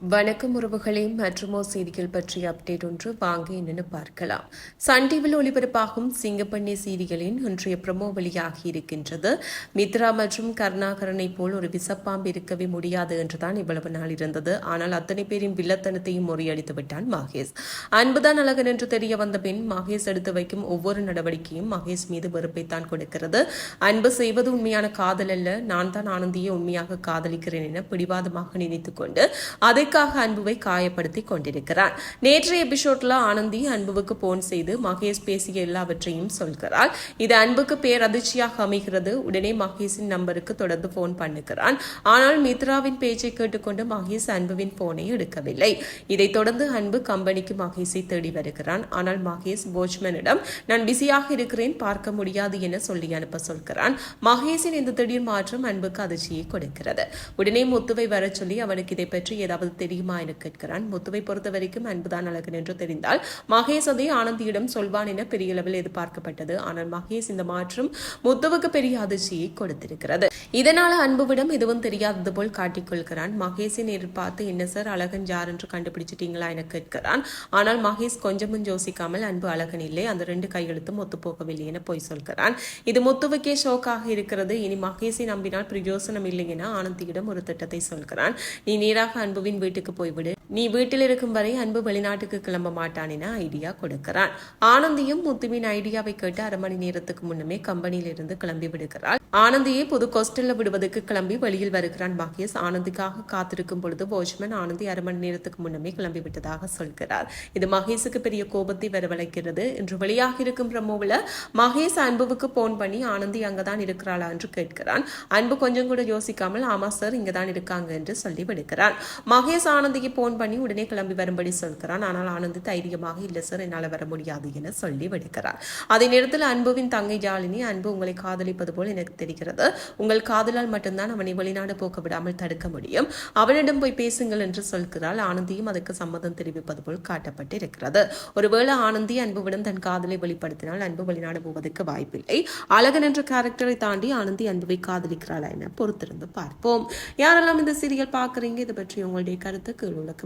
வணக்கம் உறவுகளே மற்றுமோ செய்திகள் பற்றிய அப்டேட் ஒன்று வாங்க என்னென்னு பார்க்கலாம். சன் டிவியில் ஒளிபரப்பாகும் சிங்கப்பண்ணி சீரியலின் இன்றைய ப்ரமோ வெளியாகி இருக்கின்றது. மித்ரா மற்றும் கருணாகரனை போல் ஒரு விசப்பாம்பு இருக்கவே முடியாது என்றுதான் இவ்வளவு நாள் இருந்தது. ஆனால் அத்தனை பேரின் வில்லத்தனத்தையும் முறியடித்து விட்டான் மகேஷ். அன்புதான் அழகன் என்று தெரிய வந்த பின் மகேஷ் எடுத்து வைக்கும் ஒவ்வொரு நடவடிக்கையும் மகேஷ் மீது வெறுப்பைத்தான் கொடுக்கிறது. அன்பு செய்வது உண்மையான காதல் அல்ல. நான் தான் ஆனந்தியை உண்மையாக காதலிக்கிறேன் என பிடிவாதமாக நினைத்துக்கொண்டு அதை அதற்காக அன்புவை காயப்படுத்தி கொண்டிருக்கிறார். நேற்றைய எபிசோட்ல ஆனந்தி அன்புவுக்கு போன் செய்து மகேஷ் பேசிய எல்லாவற்றையும் சொல்கிறார் இது அன்புக்கு பேரதிர்ச்சியாக அமைகிறது. உடனே மகேஷின் நம்பருக்கு தொடர்ந்து போன் பண்ணுகிறான். ஆனால் மித்ராவின் பேச்சை கேட்டுக்கொண்டு மகேஷ் அன்புவின் போனை எடுக்கவில்லை. இதைத் தொடர்ந்து அன்பு கம்பெனிக்கு மகேஷை தேடி வருகிறான். ஆனால் மகேஷ் போஜ்மனிடம் நான் பிஸியாக இருக்கிறேன் பார்க்க முடியாது என சொல்லி அனுப்ப சொல்கிறான். மகேஷின் இந்த திடீர் மாற்றம் அன்புக்கு அதிர்ச்சியை கொடுக்கிறது. உடனே முத்துவை வர சொல்லி அவனுக்கு இதை பற்றி ஏதாவது தெரியுமா என கேட்கிறான். முத்துவை பொறுத்த வரைக்கும் அன்புதான் அழகன் என்று தெரிந்தால் மகேஷ் அதை ஆனந்தியிடம் சொல்வான் என பெரிய அளவில் எதிர்பார்க்கப்பட்டது. ஆனால் மகேஷ் இந்த மாற்றம் முத்துவுக்கு பெரிய அதிர்ச்சியை கொடுத்திருக்கிறது. இதனால் அன்புவிடம் எதுவும் தெரியாதது போல் காட்டிக்கொள்கிறான். மகேஷின் எதிர்பார்த்து என்ன சார் அழகன் யார் என்று கண்டுபிடிச்சிட்டீங்களா? என கேட்கிறான். ஆனால் மகேஷ் கொஞ்சமும் யோசிக்காமல் அன்பு அழகன் இல்லை. அந்த ரெண்டு கையெழுத்தும் ஒத்துப்போகவில்லை என போய் சொல்கிறான். இது முத்துவுக்கே ஷோக்காக இருக்கிறது. இனி மகேஷை நம்பினால் பிரயோசனம் இல்லை என ஆனந்தியிடம் ஒரு திட்டத்தை சொல்கிறான். நீ நேராக அன்புவின் வீட்டுக்கு போய்விடு நீ வீட்டில் இருக்கும் வரை அன்பு வெளிநாட்டுக்கு கிளம்ப மாட்டான் என ஐடியா கொடுக்கிறான் ஆனந்தியும் முத்துவின் ஐடியாவை கேட்டு அரை மணி நேரத்துக்கு முன்னமே கம்பெனியில் இருந்து கிளம்பி விடுகிறாள். ஆனந்தியை புது கொஸ்டல்ல விடுவதற்கு கிளம்பி வெளியில் வருகிறான் மகேஷ் ஆனந்திக்காக காத்திருக்கும் பொழுது வாட்ச்மேன் ஆனந்தி அரை மணி நேரத்துக்கு முன்னமே கிளம்பி விட்டதாக சொல்கிறார். இது மகேஷுக்கு பெரிய கோபத்தை வரவழைக்கிறது. இன்று வெளியாக இருக்கும் பிரமோவில் மகேஷ் அன்புவுக்கு போன் பண்ணி ஆனந்தி அங்கதான் இருக்கிறாளா? என்று கேட்கிறான். அன்பு கொஞ்சம் கூட யோசிக்காமல் ஆமா சார் இங்கதான் இருக்காங்க என்று சொல்லி விடுகிறான் மகேஷ் ஆனந்திக்கு போன் பண்ணி உடனே கிளம்பி வரும்படி சொல்கிறான். ஆனால் ஆனந்த் தைரியமாக இல்லை சார் என்னால் வர முடியாது என சொல்லி விடுக்கிறார் அதே நேரத்தில் அன்புவின் தங்கை ஜாலினி அன்பு உங்களை காதலிப்பது போல் எனக்கு தெரிகிறது. உங்கள் காதலால் மட்டும்தான் அவனை வெளிநாடு போக்க விடாமல் தடுக்க முடியும். அவனிடம் போய் பேசுங்கள் என்று சொல்கிறாள். ஆனந்தியும் அதுக்கு சம்மதம் தெரிவிப்பது போல் காட்டப்பட்டு இருக்கிறது ஒருவேளை ஆனந்தி அன்புவிடம் தன் காதலை வெளிப்படுத்தினால் அன்பு வெளிநாடு போவதற்கு வாய்ப்பில்லை. அழகன் என்ற கேரக்டரை தாண்டி ஆனந்தி அன்புவை காதலிக்கிறாளா என பொறுத்திருந்து பார்ப்போம். யாரெல்லாம் இந்த சீரியல் பார்க்குறீங்க? இதை பற்றி உங்களுடைய கருத்து கீழே